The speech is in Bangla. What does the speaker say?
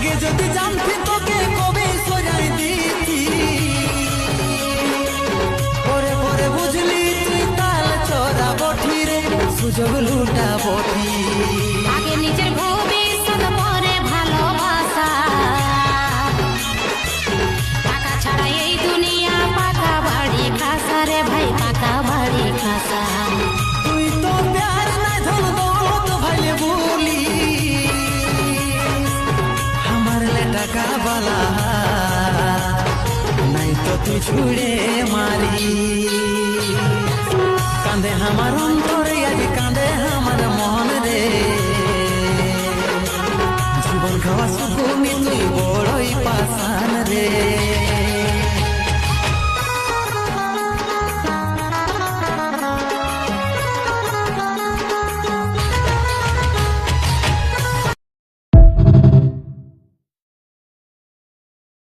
আগে যদি জানতি তোকে কবে সরাই দিতি। পরে পরে বুঝলি তুই তাল চড়া বঠি রে সুযোগ লুটা বঠি আগে নিজের রাখা বলা নাই তো তুই ছুড়ে মারি। কাঁদে আমার অন্তরে আজ কাঁদে আমার মন রে। জীবন খাওয়া সুকুনি বড়ই পাশা।